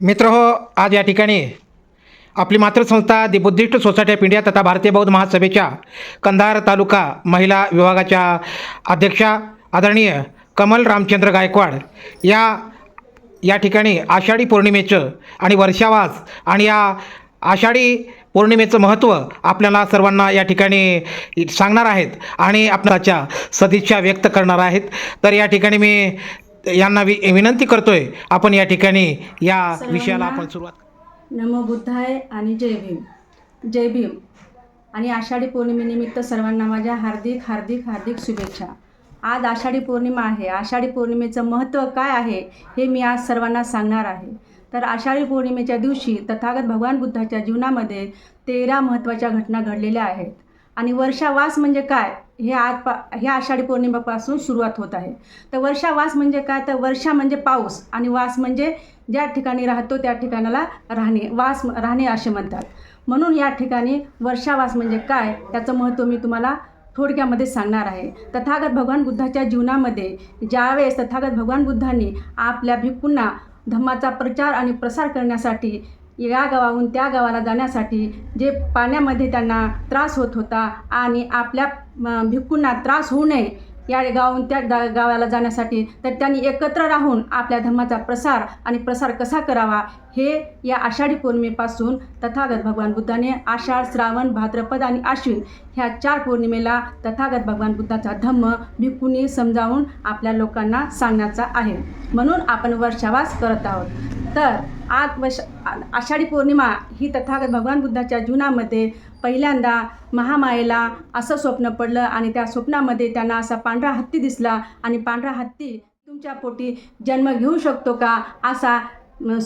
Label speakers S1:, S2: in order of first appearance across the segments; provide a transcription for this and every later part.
S1: मित्र हो आज या ठिकाणी आपली मातृसंस्था दि बुद्धिस्ट सोसायटी ऑफ इंडिया तथा भारतीय बौद्ध महासभेच्या कंधार तालुका महिला विभागाच्या अध्यक्षा आदरणीय कमल रामचंद्र गायकवाड या या ठिकाणी आषाढी पौर्णिमेचं आणि वर्षावास आणि या आषाढी पौर्णिमेचं महत्त्व आपल्याला सर्वांना या ठिकाणी सांगणार आहेत आणि आपल्याच्या सदिच्छा व्यक्त करणार आहेत. तर या ठिकाणी मी यांना वि विनंती करतोय आपण या ठिकाणी या विषयाला आपण सुरुवात
S2: नमो बुद्धाय आणि जय भीम. जय भीम. आणि आषाढी पौर्णिमेनिमित्त सर्वांना माझ्या हार्दिक हार्दिक हार्दिक शुभेच्छा. आज आषाढी पौर्णिमा आहे. आषाढी पौर्णिमेचं महत्त्व काय आहे हे मी आज सर्वांना सांगणार आहे. तर आषाढी पौर्णिमेच्या दिवशी तथागत भगवान बुद्धाच्या जीवनामध्ये तेरा महत्त्वाच्या घटना घडलेल्या आहेत. आणि वर्षावास म्हणजे काय? हे आज पा हे आषाढी पौर्णिमेपासून सुरुवात होत आहे. तर वर्षावास म्हणजे काय? तर वर्षा म्हणजे पाऊस आणि वास म्हणजे ज्या ठिकाणी राहतो त्या ठिकाणाला राहणे. वास राहणे असे म्हणतात. म्हणून या ठिकाणी वर्षावास म्हणजे काय? त्याचं महत्त्व मी तुम्हाला थोडक्यामध्ये सांगणार आहे. तथागत भगवान बुद्धाच्या जीवनामध्ये ज्यावेळेस तथागत भगवान बुद्धांनी आपल्या भिक्कूंना धम्माचा प्रचार आणि प्रसार करण्यासाठी या गावाहून त्या गावाला जाण्यासाठी जे पाण्यामध्ये त्यांना त्रास होत होता आणि आपल्या भिक्कूंना त्रास होऊ नये या गावाहून त्या गा गावाला जाण्यासाठी तर त्यांनी एकत्र राहून आपल्या धर्माचा प्रसार आणि प्रसार कसा करावा हे या आषाढी पौर्णिमेपासून तथागत भगवान बुद्धाने आषाढ श्रावण भाद्रपद आणि आश्विन ह्या चार पौर्णिमेला तथागत भगवान बुद्धाचा धम्म भिक्खूंनी समजावून आपल्या लोकांना सांगण्याचा आहे. म्हणून आपण वर्षावास करत आहोत. तर आज वश आषाढी पौर्णिमा ही तथागत भगवान बुद्धाच्या जीवनामध्ये पहिल्यांदा महामायेला असं स्वप्न पडलं आणि त्या स्वप्नामध्ये त्यांना असा पांढरा हत्ती दिसला आणि पांढरा हत्ती तुमच्या पोटी जन्म घेऊ शकतो का असा म,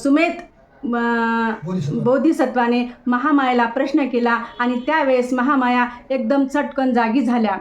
S2: बोधिसत्वाने महामायेला प्रश्न केला आणि त्यावेळेस महामाया एकदम चटकन जागी झाल्या.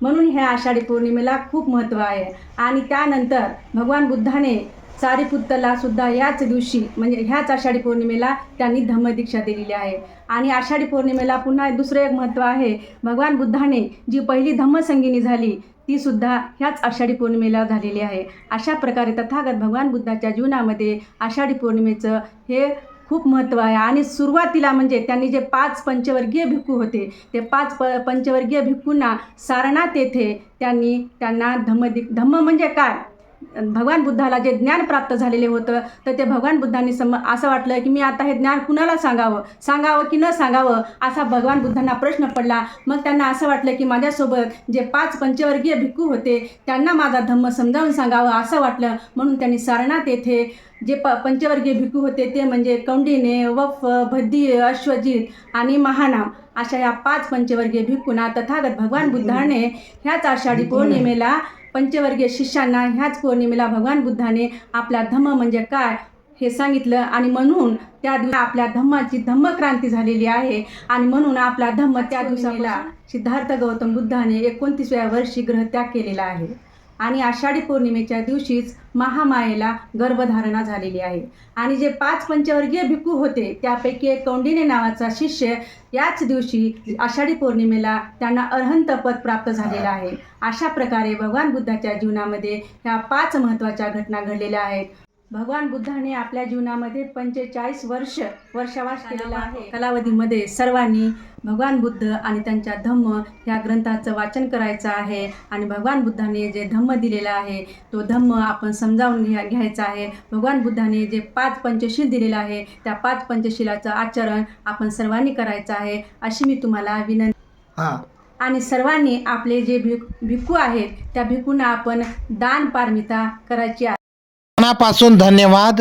S2: म्हणून ह्या आषाढी पौर्णिमेला खूप महत्त्व आहे. आणि त्यानंतर भगवान बुद्धाने सारीपुत्तला सुद्धा याच दिवशी म्हणजे ह्याच आषाढी पौर्णिमेला त्यांनी धम्मदीक्षा दिलेली आहे. आणि आषाढी पौर्णिमेला पुन्हा दुसरं एक महत्त्व आहे. भगवान बुद्धाने जी पहिली धम्मसंगिनी झाली ती सुद्धा ह्याच आषाढी पौर्णिमेला झालेली आहे. अशा प्रकारे तथागत भगवान बुद्धाच्या जीवनामध्ये आषाढी पौर्णिमेचं हे खूप महत्त्व आहे. आणि सुरुवातीला म्हणजे त्यांनी जे पाच पंचवर्गीय भिक्खू होते ते पाच प पंचवर्गीय भिक्खूंना सारनाथ येथे त्यांनी त्यांना धम्म धम्म म्हणजे काय? भगवान बुद्धाला जे ज्ञान प्राप्त झालेले होतं तर ते भगवान बुद्धांनी सम असं वाटलं की मी आता हे ज्ञान कुणाला सांगावं? सांगावं की न सांगावं? असा भगवान बुद्धांना प्रश्न पडला. मग त्यांना असं वाटलं की माझ्यासोबत जे पाच पंचवर्गीय भिक्खू होते त्यांना माझा धम्म समजावून सांगावं असं वाटलं. म्हणून त्यांनी सारनाथ येथे जे प पंचवर्गीय भिक्खू होते ते म्हणजे कौंडिने वफ भद्दी अश्वजित आणि महानाम अशा या पाच पंचवर्गीय भिक्खूंना तथागत भगवान बुद्धाने ह्याच आषाढी पौर्णिमेला पंचवर्गीय शिष्यांना ह्याच पौर्णिमेला भगवान बुद्धाने आपला धम्म म्हणजे काय हे सांगितलं आणि म्हणून त्या दिवशी आपल्या धम्माची धम्मक्रांती झालेली आहे. आणि म्हणून आपला धम्म त्या दिवसाला सिद्धार्थ गौतम बुद्धाने एकोणतीसव्या वर्षी ग्रहत्याग केलेला आहे. आणि आषाढी पौर्णिमेच्या दिवशीच महामायेला गर्भधारणा झालेली आहे. आणि जे पाच पंचवर्गीय भिक्खू होते त्यापैकी एक कौंडिने नावाचा शिष्य याच दिवशी आषाढी पौर्णिमेला त्यांना अर्हंत पद प्राप्त झालेलं आहे. अशा प्रकारे भगवान बुद्धाच्या जीवनामध्ये ह्या पाच महत्त्वाच्या घटना घडलेल्या आहेत. भगवान बुद्धाने आपल्या जीवनामध्ये पंचेचाळीस वर्ष वर्षावास केलेला आहे. कालावधीमध्ये सर्वांनी भगवान बुद्ध आणि त्यांच्या धम्म ह्या ग्रंथाचं वाचन करायचं आहे. आणि भगवान बुद्धाने जे धम्म दिलेला आहे तो धम्म आपण समजावून घ्या घ्यायचा आहे. भगवान बुद्धाने जे पाच पंचशील दिलेलं आहे त्या पाच पंचशिलाचं आचरण आपण सर्वांनी करायचं आहे अशी मी तुम्हाला विनंती
S1: हां.
S2: आणि सर्वांनी आपले जे भिक भिक्खू आहेत त्या भिक्खूंना आपण दान पारमिता करायची आहे.
S1: मनापासून धन्यवाद.